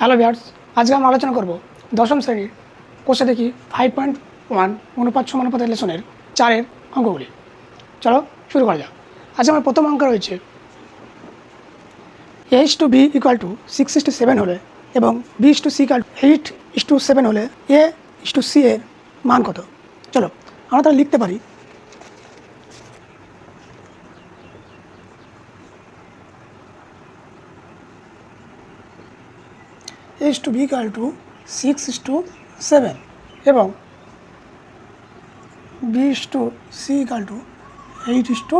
Hello viewers আজকে আমরা আলোচনা করব দশম শ্রেণির কোষে দেখি ফাইভ পয়েন্ট ওয়ান অনুপাত সমানুপাতের লেসনের চারের অঙ্কগুলি। চলো শুরু করা যাক। আজকে আমার প্রথম অঙ্ক রয়েছে H to B equal to six is to seven হলে এবং B is to C equal eight is to seven হলে এ ইস টু সি এর মান কত? চলো আমরা তাহলে লিখতে পারি H to B equal to six is to seven এবং B is to C equal to eight is to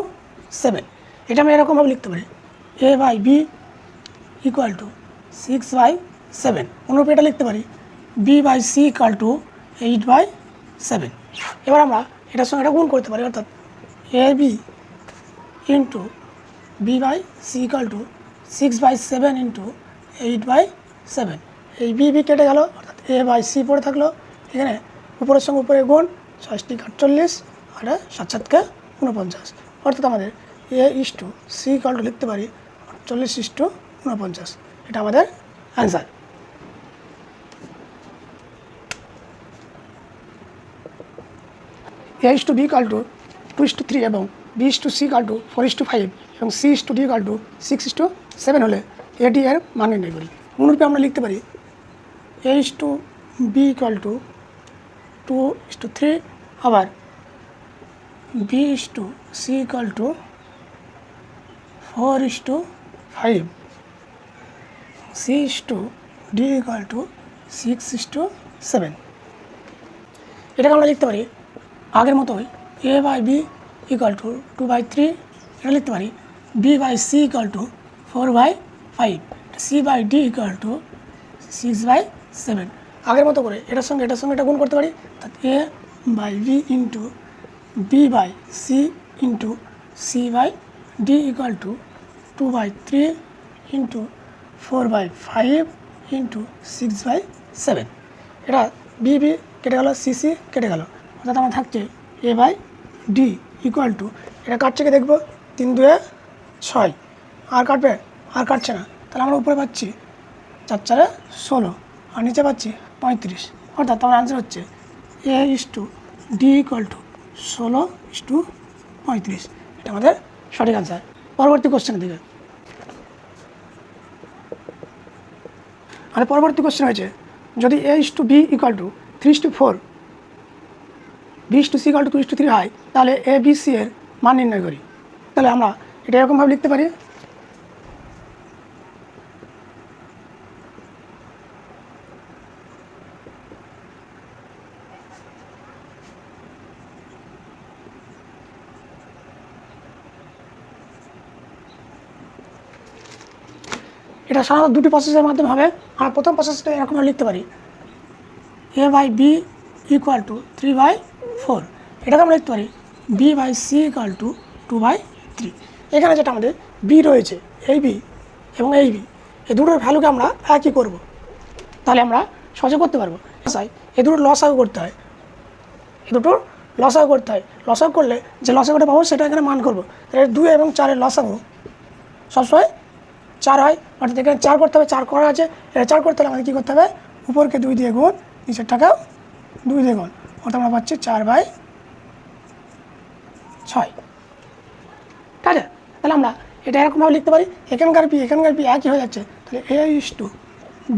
seven এটা আমি এরকমভাবে লিখতে পারি। A by B equal to six by seven অনুরূপে এটা লিখতে পারি। B by C equal to eight by seven এবার আমরা এটার সঙ্গে এটা গুণ করতে পারি, অর্থাৎ A B into B by C equal to six by seven into eight by seven এই বি বি কেটে গেল, অর্থাৎ এ বাই সি পড়ে থাকল, এখানে উপরের সঙ্গে উপরে গুণ ছয়টি আটচল্লিশ আর সাত সাতকে উনপঞ্চাশ অর্থাৎ আমাদের A is to C equal to লিখতে পারি আটচল্লিশ ইস টু উনপঞ্চাশ এটা আমাদের answer A is to B equal to two is to three এবং B is to C equal to four is to five এবং C is to D equal to six is to seven হলে এটি এর মান নির্ণয় করি অনুরূপে আমরা লিখতে পারি A is to B equal to two is to three আবার B is to C equal to four is to five C is to D equal to six is to seven এটাকে আমরা লিখতে পারি আগের মতোই A by B equal to two by three এটা লিখতে পারি B by C equal to four by five C by D equal to six by seven. আগের মতো করে এটার সঙ্গে এটার সঙ্গে এটা গুণ করতে পারি? A by B into B by C into C by D equal to two by three into four by five into six by seven. এটা বি বি কেটে গেল, সি সি কেটে গেল। অর্থাৎ আমার থাকছে A by D equal to. এটা কাটছে কি দেখব? তিন দুয়ে ছয়। আর কাটবে? আর কাটছে না। তাহলে আমরা উপরে পাচ্ছি চার চারে ষোলো। আর নিচে পাচ্ছি পঁয়ত্রিশ। অর্থাৎ আমার আনসার হচ্ছে A is to D equal to ষোলো ইস টু পঁয়ত্রিশ। এটা আমাদের সঠিক আনসার পরবর্তী কোশ্চেনের দিকে। আর পরবর্তী কোশ্চেন হয়েছে, যদি A is to B equal to three two four B two C equal to two two three হয়, তাহলে এ বি সি এর মান নির্ণয় করি। তাহলে আমরা এটা এরকমভাবে লিখতে পারি এটা সাধারণত দুটি প্রসেসের মাধ্যমে হবে। আমরা প্রথম প্রসেসটা এরকমভাবে লিখতে পারি। A by B equal to three by four এটাকে আমরা লিখতে পারি B by C equal to two by three এখানে যেটা আমাদের বি রয়েছে এই বি এবং এই বি এই দুটোর ভ্যালুকে আমরা একই করব। তাহলে আমরা সহজে করতে পারব। সাই এই দুটো লস আগে করতে হয়। এই দুটোর লসাগু করতে হয়। লসাগু করলে যে লস লসাগুটা পাবো সেটা এখানে মান করব। তাহলে দুই এবং চারের লস লসাগু সবসময় চার হয়। অর্থাৎ এখানে চার করতে হবে, চার করা আছে। এটা চার করতে হলে আমাদের কী করতে হবে? উপরকে দুই দিয়ে গুণ, নিচের টাকাও দুই দিয়ে গুণ। অর্থাৎ আমরা পাচ্ছি চার বাই ছয়। ঠিক আছে? তাহলে আমরা এটা এরকমভাবে লিখতে পারি। এখানকার পি এখানকার পি একই হয়ে যাচ্ছে। তাহলে A is to,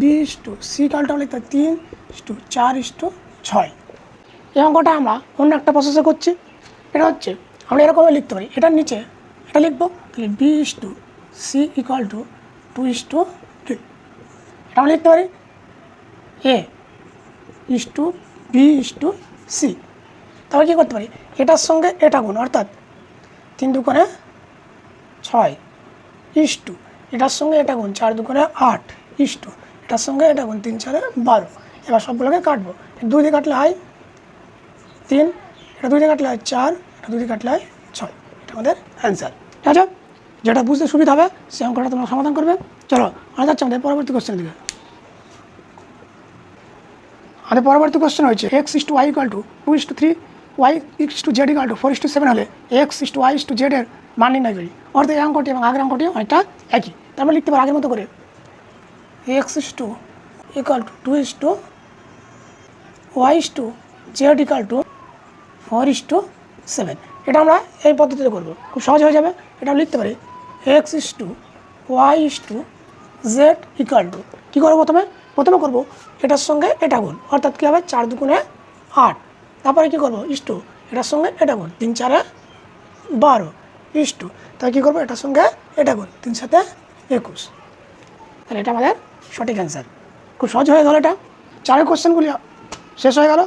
B is to, C কালটা লিখতে তিন ইস টু, চার ইস টু, ছয়। এই অঙ্কটা আমরা অন্য একটা প্রসেসে করছি। এটা হচ্ছে, আমরা এরকমভাবে লিখতে পারি। এটার নিচে এটা লিখব। তাহলে B is to C equal to two is to three এটা আমরা লিখতে পারি A is to B is to C তারপর কী করতে পারি? এটার সঙ্গে এটা গুণ, অর্থাৎ তিন দুকোণে ছয় ইস টু এটার সঙ্গে এটা গুণ চার দুকোণে আট ইস টু এটার সঙ্গে এটা গুণ তিন চারে বারো। এবার সবগুলোকে কাটবো। দুই দিয়ে কাটলে হয় তিন, এটা দুই দিয়ে কাটলে হয় চার, এটা দুই দিয়ে কাটলে হয় ছয়। এটা আমাদের অ্যান্সার ঠিক আছে? যেটা বুঝতে সুবিধা হবে সে অঙ্কটা তোমরা সমাধান করবে চলো আমরা যাচ্ছি আমাদের পরবর্তী কোশ্চেন দিকে আমাদের পরবর্তী কোশ্চেন হয়েছে X is to Y equal to two is to three Y is to Z equal to four is to seven হলে X is to Y is to জেডের মান নির্ণয় করি অর্থাৎ এই অঙ্কটি এবং আগের অঙ্কটি অনেকটা একই তারপরে লিখতে পারি আগের মতো করে X is to equal to two is to Y is to Z equal to four is to seven এটা আমরা এই পদ্ধতিতে করব খুব সহজ হয়ে যাবে এটা লিখতে পারি X is to Y is to Z equal to কী করব প্রথমে? প্রথমে করব এটার সঙ্গে এটা গুণ। অর্থাৎ কী হবে? চার দুগুণে আট। তারপরে কী করব? ইস টু এটার সঙ্গে এটা গুণ। তিন চারে বারো। ইস টু তাহলে কী করব? এটার সঙ্গে এটা গুণ। তিন সাথে একুশ। তাহলে এটা আমাদের সঠিক অ্যান্সার খুব সহজ হয়ে গেল এটা। চারের কোশ্চেনগুলি শেষ হয়ে গেল।